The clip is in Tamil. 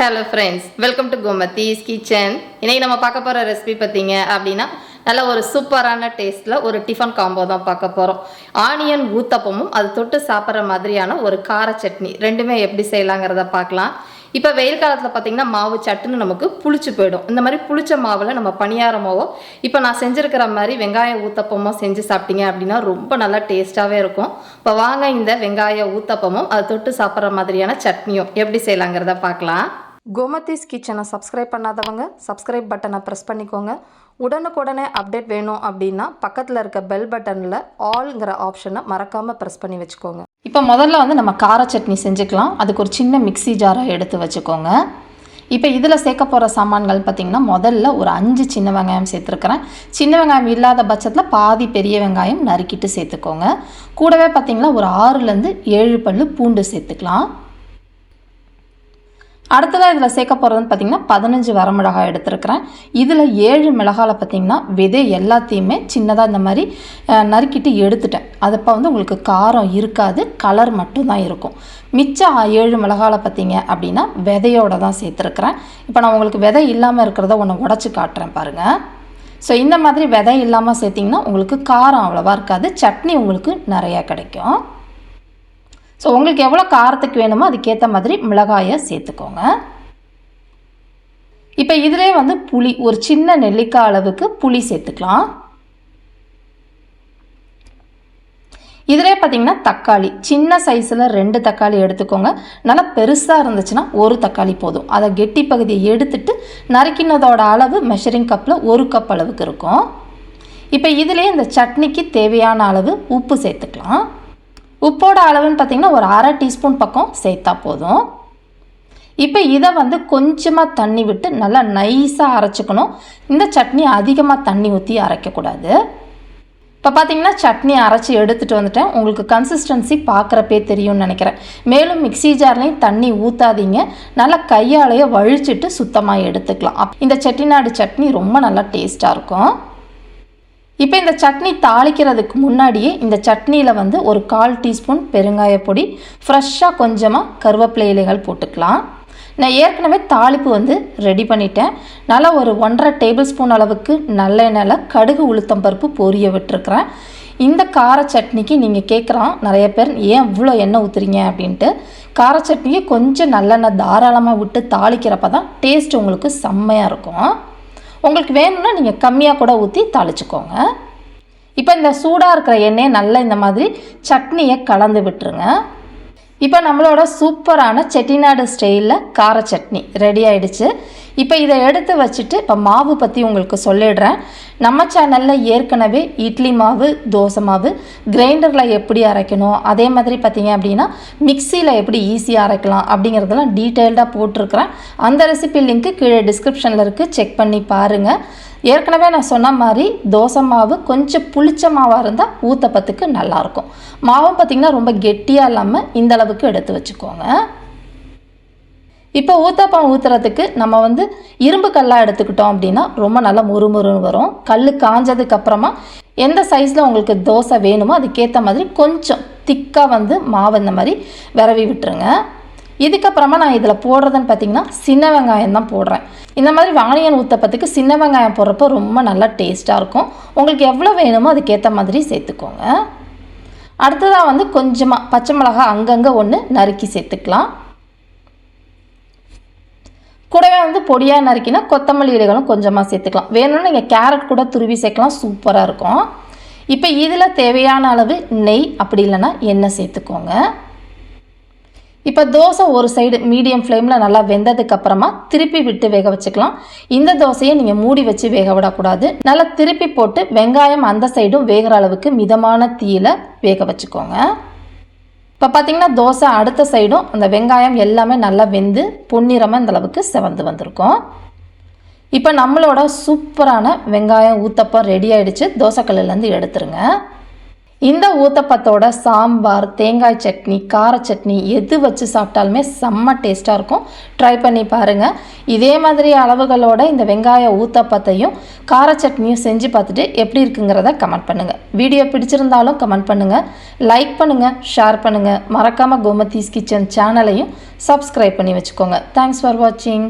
Hello friends welcome to Gomathi's kitchen இன்னைக்கு நம்ம பார்க்க போகிற ரெசிபி பார்த்தீங்க அப்படின்னா நல்ல ஒரு சூப்பரான டேஸ்ட்டில் ஒரு டிஃபன் காம்போ தான் பார்க்க போகிறோம் ஆனியன் ஊத்தப்பமும் அது தொட்டு சாப்பிட்ற மாதிரியான ஒரு கார சட்னி. ரெண்டுமே எப்படி செய்யலாங்கிறத பார்க்கலாம். இப்போ வெயில் காலத்தில் பார்த்தீங்கன்னா மாவு சட்டுன்னு நமக்கு புளிச்சு போயிடும். இந்த மாதிரி புளிச்ச மாவில் நம்ம பணியாரமாவோ இப்போ நான் செஞ்சுருக்கிற மாதிரி வெங்காய ஊத்தப்பமோ செஞ்சு சாப்பிட்டீங்க அப்படின்னா ரொம்ப நல்லா டேஸ்ட்டாகவே இருக்கும். இப்போ வாங்க இந்த வெங்காய ஊத்தப்பமும் அது தொட்டு சாப்பிட்ற மாதிரியான சட்னியும் எப்படி செய்யலாங்கிறத பார்க்கலாம். கோமதிஸ் கிச்சனை சப்ஸ்கிரைப் பண்ணாதவங்க சப்ஸ்கிரைப் பட்டனை ப்ரெஸ் பண்ணிக்கோங்க. உடனுக்குடனே அப்டேட் வேணும் அப்படின்னா பக்கத்தில் இருக்க பெல் பட்டனில் ஆல்ங்கிற ஆப்ஷனை மறக்காமல் ப்ரெஸ் பண்ணி வச்சுக்கோங்க. இப்போ முதல்ல வந்து நம்ம கார சட்னி செஞ்சுக்கலாம். அதுக்கு ஒரு சின்ன மிக்ஸி ஜாரை எடுத்து வச்சுக்கோங்க. இப்போ இதில் சேர்க்க போகிற சாமான்கள் பார்த்திங்கன்னா முதல்ல ஒரு அஞ்சு சின்ன வெங்காயம் சேர்த்துருக்குறேன். சின்ன வெங்காயம் இல்லாத பட்சத்தில் பாதி பெரிய வெங்காயம் நறுக்கிட்டு சேர்த்துக்கோங்க. கூடவே பார்த்திங்கன்னா ஒரு ஆறுலேருந்து ஏழு பல் பூண்டு சேர்த்துக்கலாம். அடுத்ததாக இதில் சேர்க்க போகிறதுன்னு பார்த்தீங்கன்னா பதினஞ்சு வரமிளகாய் எடுத்துருக்கிறேன். இதில் ஏழு மிளகாயில் பார்த்தீங்கன்னா விதை எல்லாத்தையுமே சின்னதாக இந்த மாதிரி நறுக்கிட்டு எடுத்துட்டேன். அதப்போ வந்து உங்களுக்கு காரம் இருக்காது கலர் மட்டும்தான் இருக்கும். மிச்சம் ஏழு மிளகாயில் பார்த்தீங்க அப்படின்னா விதையோட தான் சேர்த்துருக்குறேன். இப்போ நான் உங்களுக்கு விதை இல்லாமல் இருக்கிறத ஒன்று உடச்சி காட்டுறேன் பாருங்கள் ஸோ இந்த மாதிரி விதை இல்லாமல் சேர்த்திங்கன்னா உங்களுக்கு காரம் அவ்வளோவா இருக்காது சட்னி உங்களுக்கு நிறையா கிடைக்கும். ஸோ உங்களுக்கு எவ்வளோ காரத்துக்கு வேணுமோ அதுக்கேற்ற மாதிரி மிளகாயை சேர்த்துக்கோங்க. இப்போ இதிலே வந்து புளி ஒரு சின்ன நெல்லிக்காய் அளவுக்கு புளி சேர்த்துக்கலாம். இதிலே பார்த்தீங்கன்னா தக்காளி சின்ன சைஸில் ரெண்டு தக்காளி எடுத்துக்கோங்க. நல்லா பெருசாக இருந்துச்சுன்னா ஒரு தக்காளி போதும். அதை கெட்டி பகுதியை எடுத்துட்டு நறுக்கினதோட அளவு மெஷரிங் கப்பில் ஒரு கப் அளவுக்கு இருக்கும். இப்போ இதிலே இந்த சட்னிக்கு தேவையான அளவு உப்பு சேர்த்துக்கலாம். உப்போட அளவுன்னு பார்த்தீங்கன்னா ஒரு அரை டீஸ்பூன் பக்கம் சேர்த்தா போதும். இப்போ இதை வந்து கொஞ்சமாக தண்ணி விட்டு நல்லா நைஸாக அரைச்சிக்கணும். இந்த சட்னி அதிகமாக தண்ணி ஊற்றி அரைக்கக்கூடாது. இப்போ பார்த்தீங்கன்னா சட்னி அரைச்சி எடுத்துகிட்டு வந்துட்டேன். உங்களுக்கு கன்சிஸ்டன்சி பார்க்குறப்பே தெரியும்னு நினைக்கிறேன். மேலும் மிக்ஸி ஜார்லேயும் தண்ணி ஊற்றாதீங்க நல்லா கையாலேயே வழிச்சிட்டு சுத்தமாக எடுத்துக்கலாம். அப் இந்த செட்டிநாடு சட்னி ரொம்ப நல்லா டேஸ்ட்டாக இருக்கும். இப்போ இந்த சட்னி தாளிக்கிறதுக்கு முன்னாடியே இந்த சட்னியில் வந்து ஒரு கால் டீஸ்பூன் பெருங்காய பொடி ஃப்ரெஷ்ஷாக கொஞ்சமாக கருவேப்பிலை இலைகள் போட்டுக்கலாம். நான் ஏற்கனவே தாளிப்பு வந்து ரெடி பண்ணிட்டேன். நல்லா ஒரு ஒன்றரை டேபிள் ஸ்பூன் அளவுக்கு நல்லெண்ணெயில் கடுகு உளுத்தம் பருப்பு பொரிய விட்டுருக்குறேன். இந்த கார சட்னிக்கு நீங்கள் கேட்குறான் நிறைய பேர் ஏன் இவ்வளோ எண்ணெய் ஊற்றுறீங்க அப்படின்ட்டு. கார சட்னியை கொஞ்சம் நல்லெண்ணெய் தாராளமாக விட்டு தாளிக்கிறப்ப தான் டேஸ்ட் உங்களுக்கு செம்மையாக இருக்கும். உங்களுக்கு வேணும்னா நீங்கள் கம்மியாக கூட ஊற்றி தாளிச்சுக்கோங்க. இப்போ இந்த சூடாக இருக்கிற எண்ணெயை நல்லா இந்த மாதிரி சட்னியை கலந்து விட்டுருங்க. இப்போ நம்மளோட சூப்பரான செட்டிநாடு ஸ்டைலில் கார சட்னி ரெடி ஆயிடுச்சு. இப்போ இதை எடுத்து வச்சுட்டு இப்போ மாவு பற்றி உங்களுக்கு சொல்லிடுறேன். நம்ம சேனலில் ஏற்கனவே இட்லி மாவு தோசை மாவு கிரைண்டரில் எப்படி அரைக்கணும் அதே மாதிரி பார்த்தீங்க அப்படின்னா மிக்சியில் எப்படி ஈஸியாக அரைக்கலாம் அப்படிங்கிறதெல்லாம் டீட்டெயில்டாக போட்டிருக்கிறேன். அந்த ரெசிபி லிங்க்கு கீழே டிஸ்கிரிப்ஷனில் இருக்குது செக் பண்ணி பாருங்கள் ஏற்கனவே நான் சொன்ன மாதிரி தோசை மாவு கொஞ்சம் புளிச்ச மாவாக இருந்தால் ஊத்தப்பத்துக்கு நல்லாயிருக்கும் மாவும் பார்த்திங்கன்னா ரொம்ப கெட்டியாக இல்லாமல் இந்தளவுக்கு எடுத்து வச்சுக்கோங்க. இப்போ ஊத்தாப்பம் ஊற்றுறதுக்கு நம்ம வந்து இரும்பு கல்லாக எடுத்துக்கிட்டோம் அப்படின்னா ரொம்ப நல்லா முறுமுறுன்னு வரும். கல் காஞ்சதுக்கப்புறமா எந்த சைஸில் உங்களுக்கு தோசை வேணுமோ அதுக்கேற்ற மாதிரி கொஞ்சம் திக்காக வந்து மாவு இந்த மாதிரி விரவி விட்டுருங்க. இதுக்கப்புறமா நான் இதில் போடுறதுன்னு பார்த்தீங்கன்னா சின்ன வெங்காயம் தான் போடுறேன். இந்த மாதிரி வாணியன் ஊத்தப்பத்துக்கு சின்ன வெங்காயம் போடுறப்போ ரொம்ப நல்லா டேஸ்ட்டாக இருக்கும். உங்களுக்கு எவ்வளோ வேணுமோ அதுக்கேற்ற மாதிரி சேர்த்துக்கோங்க. அடுத்ததாக வந்து கொஞ்சமாக பச்சை மிளகா அங்கங்கே ஒன்று நறுக்கி சேர்த்துக்கலாம். கூடவே வந்து பொடியாக நறுக்கினா கொத்தமல்லி இலைகளும் கொஞ்சமாக சேர்த்துக்கலாம். வேணும்னா நீங்கள் கேரட் கூட துருவி சேர்க்கலாம். சூப்பராக இருக்கும். இப்போ இதில் தேவையான அளவு நெய் அப்படி இல்லைன்னா எண்ணெய் சேர்த்துக்கோங்க. இப்போ தோசை ஒரு சைடு மீடியம் ஃப்ளேமில் நல்லா வெந்ததுக்கப்புறமா திருப்பி விட்டு வேக வச்சுக்கலாம். இந்த தோசையை நீங்கள் மூடி வச்சு வேக விடக்கூடாது. நல்லா திருப்பி போட்டு வெங்காயம் அந்த சைடும் வேகிற அளவுக்கு மிதமான தீயில் வேக வச்சுக்கோங்க. இப்போ பார்த்தீங்கன்னா தோசை அடுத்த சைடும் அந்த வெங்காயம் எல்லாமே நல்லா வெந்து பொன்னிறமாக இந்த அளவுக்கு செவந்து வந்திருக்கும். இப்போ நம்மளோட சூப்பரான வெங்காயம் ஊத்தப்பம் ரெடி ஆகிடுச்சு தோசைக்கல்லுலேருந்து எடுத்துருங்க. இந்த ஊத்தப்பத்தோட சாம்பார் தேங்காய் சட்னி கார சட்னி எது வச்சு சாப்பிட்டாலுமே செம்ம டேஸ்ட்டாக இருக்கும். ட்ரை பண்ணி பாருங்கள் இதே மாதிரி அளவுகளோட இந்த வெங்காய ஊத்தப்பத்தையும் கார சட்னியும் செஞ்சு பார்த்துட்டு எப்படி இருக்குங்கிறத கமெண்ட் பண்ணுங்கள் வீடியோ பிடிச்சிருந்தாலும் கமெண்ட் பண்ணுங்கள் லைக் பண்ணுங்கள் ஷேர் பண்ணுங்கள் மறக்காமல் கோமதீஸ் கிச்சன் சேனலையும் சப்ஸ்கிரைப் பண்ணி வச்சுக்கோங்க. தேங்க்ஸ் ஃபார் வாட்சிங்